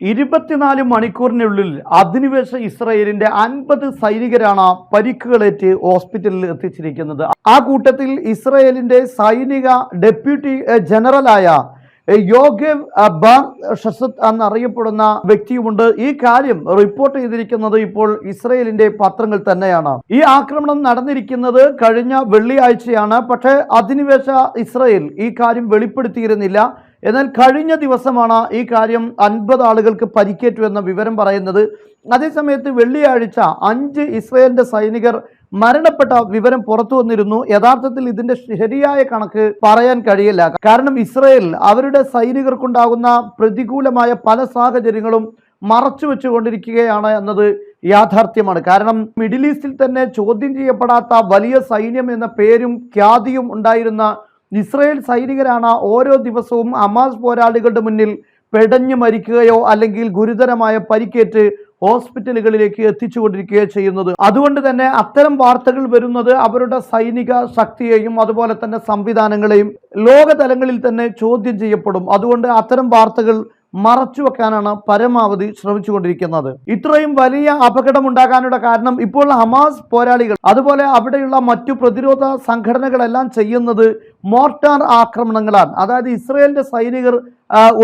ഇരുപത്തിനാല് മണിക്കൂറിനുള്ളിൽ അധിനിവേശ ഇസ്രയേലിന്റെ അൻപത് സൈനികരാണ് പരിക്കുകളേറ്റ് ഹോസ്പിറ്റലിൽ എത്തിച്ചിരിക്കുന്നത്. ആ കൂട്ടത്തിൽ ഇസ്രയേലിന്റെ സൈനിക ഡെപ്യൂട്ടി ജനറലായ യോഗേവ് ബാൻ ഷസത്ത് എന്നറിയപ്പെടുന്ന വ്യക്തിയുമുണ്ട്. ഈ കാര്യം റിപ്പോർട്ട് ചെയ്തിരിക്കുന്നത് ഇപ്പോൾ ഇസ്രയേലിന്റെ പത്രങ്ങൾ തന്നെയാണ്. ഈ ആക്രമണം നടന്നിരിക്കുന്നത് കഴിഞ്ഞ വെള്ളിയാഴ്ചയാണ്. പക്ഷേ അധിനിവേശ ഇസ്രയേൽ ഈ കാര്യം വെളിപ്പെടുത്തിയിരുന്നില്ല. എന്നാൽ കഴിഞ്ഞ ദിവസമാണ് ഈ കാര്യം അൻപത് ആളുകൾക്ക് പരിക്കേറ്റു എന്ന വിവരം പറയുന്നത്. അതേസമയത്ത് വെള്ളിയാഴ്ച അഞ്ച് ഇസ്രയേലിന്റെ സൈനികർ മരണപ്പെട്ട വിവരം പുറത്തു വന്നിരുന്നു. യഥാർത്ഥത്തിൽ ഇതിന്റെ ശരിയായ കണക്ക് പറയാൻ കഴിയില്ല. കാരണം ഇസ്രയേൽ അവരുടെ സൈനികർക്കുണ്ടാകുന്ന പ്രതികൂലമായ പല സാഹചര്യങ്ങളും മറച്ചു വെച്ചുകൊണ്ടിരിക്കുകയാണ് എന്നത് യാഥാർത്ഥ്യമാണ്. കാരണം മിഡിൽ ഈസ്റ്റിൽ തന്നെ ചോദ്യം ചെയ്യപ്പെടാത്ത വലിയ സൈന്യം എന്ന പേരും ഖ്യാതിയും ഉണ്ടായിരുന്ന ഇസ്രയേൽ സൈനികരാണ് ഓരോ ദിവസവും അമാസ് പോരാളികളുടെ മുന്നിൽ പെടഞ്ഞു മരിക്കുകയോ അല്ലെങ്കിൽ ഗുരുതരമായ പരിക്കേറ്റ് ഹോസ്പിറ്റലുകളിലേക്ക് എത്തിച്ചുകൊണ്ടിരിക്കുകയോ ചെയ്യുന്നത്. അതുകൊണ്ട് തന്നെ അത്തരം വാർത്തകൾ വരുന്നത് അവരുടെ സൈനിക ശക്തിയെയും അതുപോലെ തന്നെ സംവിധാനങ്ങളെയും ലോകതലങ്ങളിൽ തന്നെ ചോദ്യം ചെയ്യപ്പെടും. അതുകൊണ്ട് അത്തരം വാർത്തകൾ മറച്ചു വെക്കാനാണ് പരമാവധി ശ്രമിച്ചുകൊണ്ടിരിക്കുന്നത്. ഇത്രയും വലിയ അപകടം ഉണ്ടാകാനുള്ള കാരണം ഇപ്പോൾ ഹമാസ് പോരാളികൾ. അതുപോലെ അവിടെയുള്ള മറ്റു പ്രതിരോധ സംഘടനകളെല്ലാം ചെയ്യുന്നത് മോർട്ടാർ ആക്രമണങ്ങളാണ്. അതായത് ഇസ്രയേലിന്റെ സൈനികർ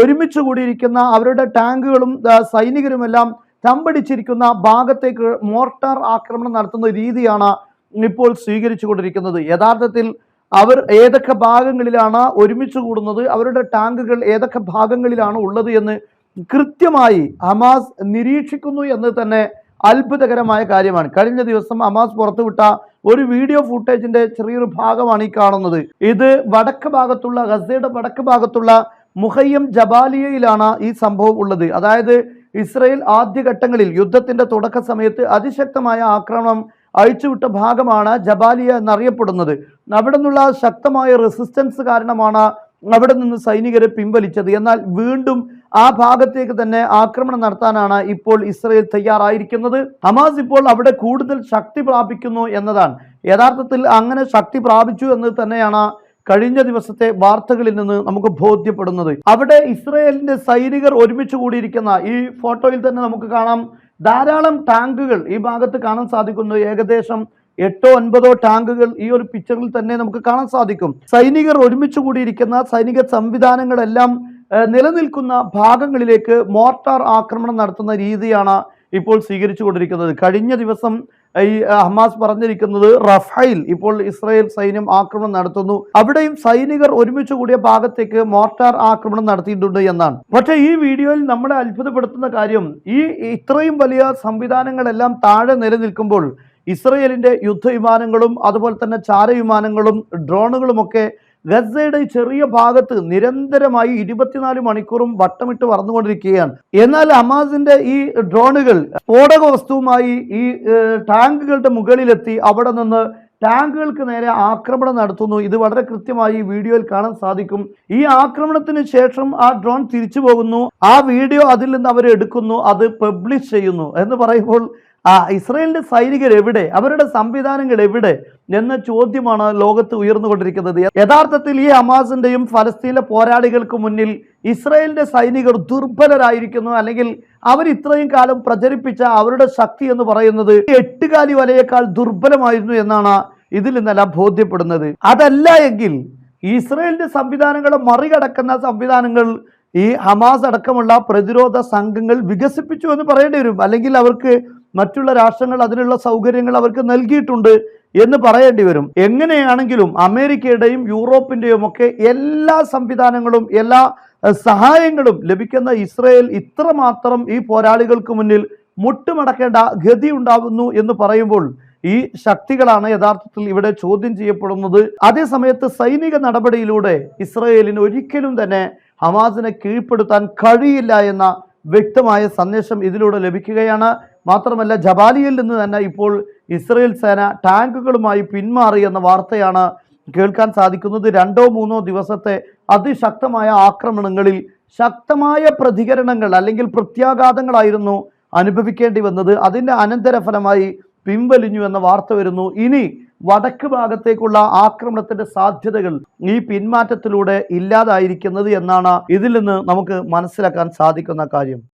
ഒരുമിച്ച് കൂടിയിരിക്കുന്ന അവരുടെ ടാങ്കുകളും സൈനികരുമെല്ലാം തമ്പടിച്ചിരിക്കുന്ന ഭാഗത്തേക്ക് മോർട്ടാർ ആക്രമണം നടത്തുന്ന രീതിയാണ് ഇപ്പോൾ സ്വീകരിച്ചു കൊണ്ടിരിക്കുന്നത് യഥാർത്ഥത്തിൽ അവർ ഏതൊക്കെ ഭാഗങ്ങളിലാണ് ഒരുമിച്ച് കൂടുന്നത് അവരുടെ ടാങ്കുകൾ ഏതൊക്കെ ഭാഗങ്ങളിലാണ് ഉള്ളത് എന്ന് കൃത്യമായി ഹമാസ് നിരീക്ഷിക്കുന്നു എന്ന് തന്നെ അത്ഭുതകരമായ കാര്യമാണ്. കഴിഞ്ഞ ദിവസം ഹമാസ് പുറത്തുവിട്ട ഒരു വീഡിയോ ഫുട്ടേജിന്റെ ചെറിയൊരു ഭാഗമാണ് ഈ കാണുന്നത്. ഇത് വടക്ക് ഭാഗത്തുള്ള ഗസയുടെ വടക്ക് ഭാഗത്തുള്ള മുഹയ്യം ജബാലിയയിലാണ് ഈ സംഭവം ഉള്ളത്. അതായത് ഇസ്രയേൽ ആദ്യഘട്ടങ്ങളിൽ യുദ്ധത്തിന്റെ തുടക്ക സമയത്ത് അതിശക്തമായ ആക്രമണം അഴിച്ചുവിട്ട ഭാഗമാണ് ജബാലിയ എന്നറിയപ്പെടുന്നത്. അവിടെ നിന്നുള്ള ശക്തമായ റെസിസ്റ്റൻസ് കാരണമാണ് അവിടെ നിന്ന് സൈനികരെ പിൻവലിച്ചത്. എന്നാൽ വീണ്ടും ആ ഭാഗത്തേക്ക് തന്നെ ആക്രമണം നടത്താനാണ് ഇപ്പോൾ ഇസ്രയേൽ തയ്യാറായിരിക്കുന്നത്. ഹമാസ് ഇപ്പോൾ അവിടെ കൂടുതൽ ശക്തി പ്രാപിക്കുന്നു എന്നതാണ്. യഥാർത്ഥത്തിൽ അങ്ങനെ ശക്തി പ്രാപിച്ചു എന്ന് തന്നെയാണ് കഴിഞ്ഞ ദിവസത്തെ വാർത്തകളിൽ നിന്ന് നമുക്ക് ബോധ്യപ്പെടുന്നത്. അവിടെ ഇസ്രയേലിന്റെ സൈനികർ ഒരുമിച്ച് കൂടിയിരിക്കുന്ന ഈ ഫോട്ടോയിൽ തന്നെ നമുക്ക് കാണാം. ധാരാളം ടാങ്കുകൾ ഈ ഭാഗത്ത് കാണാൻ സാധിക്കുന്നു. ഏകദേശം എട്ടോ ഒൻപതോ ടാങ്കുകൾ ഈ ഒരു പിക്ചറിൽ തന്നെ നമുക്ക് കാണാൻ സാധിക്കും. സൈനികർ ഒരുമിച്ച് കൂടിയിരിക്കുന്ന സൈനിക സംവിധാനങ്ങളെല്ലാം നിലനിൽക്കുന്ന ഭാഗങ്ങളിലേക്ക് മോർട്ടാർ ആക്രമണം നടത്തുന്ന രീതിയാണ് ഇപ്പോൾ സ്വീകരിച്ചു കൊണ്ടിരിക്കുന്നത് കഴിഞ്ഞ ദിവസം ഈ ഹമാസ് പറഞ്ഞിരിക്കുന്നത് റഫൈൽ ഇപ്പോൾ ഇസ്രായേൽ സൈന്യം ആക്രമണം നടത്തുന്നു. അവിടെയും സൈനികർ ഒരുമിച്ച് കൂടിയ ഭാഗത്തേക്ക് മോർട്ടാർ ആക്രമണം നടത്തിയിട്ടുണ്ട് എന്നാണ്. പക്ഷേ ഈ വീഡിയോയിൽ നമ്മളെ അത്ഭുതപ്പെടുത്തുന്ന കാര്യം ഈ ഇത്രയും വലിയ സംവിധാനങ്ങളെല്ലാം താഴെ നിലനിൽക്കുമ്പോൾ ഇസ്രയേലിന്റെ യുദ്ധവിമാനങ്ങളും അതുപോലെ തന്നെ ചാരവിമാനങ്ങളും ഡ്രോണുകളുമൊക്കെ ഗസയുടെ ചെറിയ ഭാഗത്ത് നിരന്തരമായി ഇരുപത്തിനാല് മണിക്കൂറും വട്ടമിട്ട് പറന്നുകൊണ്ടിരിക്കുകയാണ്. എന്നാൽ ഹമാസിന്റെ ഈ ഡ്രോണുകൾ സ്ഫോടക വസ്തുവുമായി ഈ ടാങ്കുകളുടെ മുകളിലെത്തി അവിടെ നിന്ന് ടാങ്കുകൾക്ക് നേരെ ആക്രമണം നടത്തുന്നു. ഇത് വളരെ കൃത്യമായി വീഡിയോയിൽ കാണാൻ സാധിക്കും. ഈ ആക്രമണത്തിന് ശേഷം ആ ഡ്രോൺ തിരിച്ചു പോകുന്നു. ആ വീഡിയോ അതിൽ നിന്ന് അവർ എടുക്കുന്നു അത് പബ്ലിഷ് ചെയ്യുന്നു എന്ന് പറയുമ്പോൾ ആ ഇസ്രയേലിന്റെ സൈനികർ എവിടെ? അവരുടെ സംവിധാനങ്ങൾ എവിടെ? എന്ന ചോദ്യമാണ് ലോകത്ത് ഉയർന്നുകൊണ്ടിരിക്കുന്നത്. യഥാർത്ഥത്തിൽ ഈ ഹമാസിന്റെയും ഫലസ്തീനിലെ പോരാളികൾക്ക് മുന്നിൽ ഇസ്രയേലിന്റെ സൈനികർ ദുർബലരായിരിക്കുന്നു. അല്ലെങ്കിൽ അവർ ഇത്രയും കാലം പ്രചരിപ്പിച്ച അവരുടെ ശക്തി എന്ന് പറയുന്നത് എട്ടുകാലി വലയേക്കാൾ ദുർബലമായിരുന്നു എന്നാണ് ഇതിൽ നിന്നെല്ലാം ബോധ്യപ്പെടുന്നത്. അതല്ല എങ്കിൽ ഇസ്രയേലിന്റെ സംവിധാനങ്ങളെ മറികടക്കുന്ന സംവിധാനങ്ങൾ ഈ ഹമാസ് അടക്കമുള്ള പ്രതിരോധ സംഘങ്ങൾ വികസിപ്പിച്ചു എന്ന് പറയേണ്ടി വരും. അല്ലെങ്കിൽ അവർക്ക് മറ്റുള്ള രാഷ്ട്രങ്ങൾ അതിനുള്ള സൗകര്യങ്ങൾ അവർക്ക് നൽകിയിട്ടുണ്ട് എന്ന് പറയേണ്ടി വരും. എങ്ങനെയാണെങ്കിലും അമേരിക്കയുടെയും യൂറോപ്പിന്റെയും ഒക്കെ എല്ലാ സംവിധാനങ്ങളും എല്ലാ സഹായങ്ങളും ലഭിക്കുന്ന ഇസ്രയേൽ ഇത്രമാത്രം ഈ പോരാളികൾക്ക് മുന്നിൽ മുട്ടുമടക്കേണ്ട ഗതി ഉണ്ടാകുന്നു എന്ന് പറയുമ്പോൾ ഈ ശക്തികളാണ് യഥാർത്ഥത്തിൽ ഇവിടെ ചോദ്യം ചെയ്യപ്പെടുന്നത്. അതേസമയത്ത് സൈനിക നടപടിയിലൂടെ ഇസ്രയേലിന് ഒരിക്കലും തന്നെ ഹമാസിനെ കീഴ്പ്പെടുത്താൻ കഴിയില്ല എന്ന വ്യക്തമായ സന്ദേശം ഇതിലൂടെ ലഭിക്കുകയാണ്. മാത്രമല്ല ജബാലിയിൽ നിന്ന് തന്നെ ഇപ്പോൾ ഇസ്രയേൽ സേന ടാങ്കുകളുമായി പിന്മാറി എന്ന വാർത്തയാണ് കേൾക്കാൻ സാധിക്കുന്നത്. രണ്ടോ മൂന്നോ ദിവസത്തെ അതിശക്തമായ ആക്രമണങ്ങളിൽ ശക്തമായ പ്രതികരണങ്ങൾ അല്ലെങ്കിൽ പ്രത്യാഘാതങ്ങളായിരുന്നു അനുഭവിക്കേണ്ടി വന്നത്. അതിന്റെ അനന്തരഫലമായി പിൻവലിഞ്ഞു എന്ന വാർത്ത വരുന്നു. ഇനി വടക്ക് ഭാഗത്തേക്കുള്ള ആക്രമണത്തിന്റെ സാധ്യതകൾ ഈ പിന്മാറ്റത്തിലൂടെ ഇല്ലാതായിരിക്കുന്നത് എന്നാണ് ഇതിൽ നിന്ന് നമുക്ക് മനസ്സിലാക്കാൻ സാധിക്കുന്ന കാര്യം.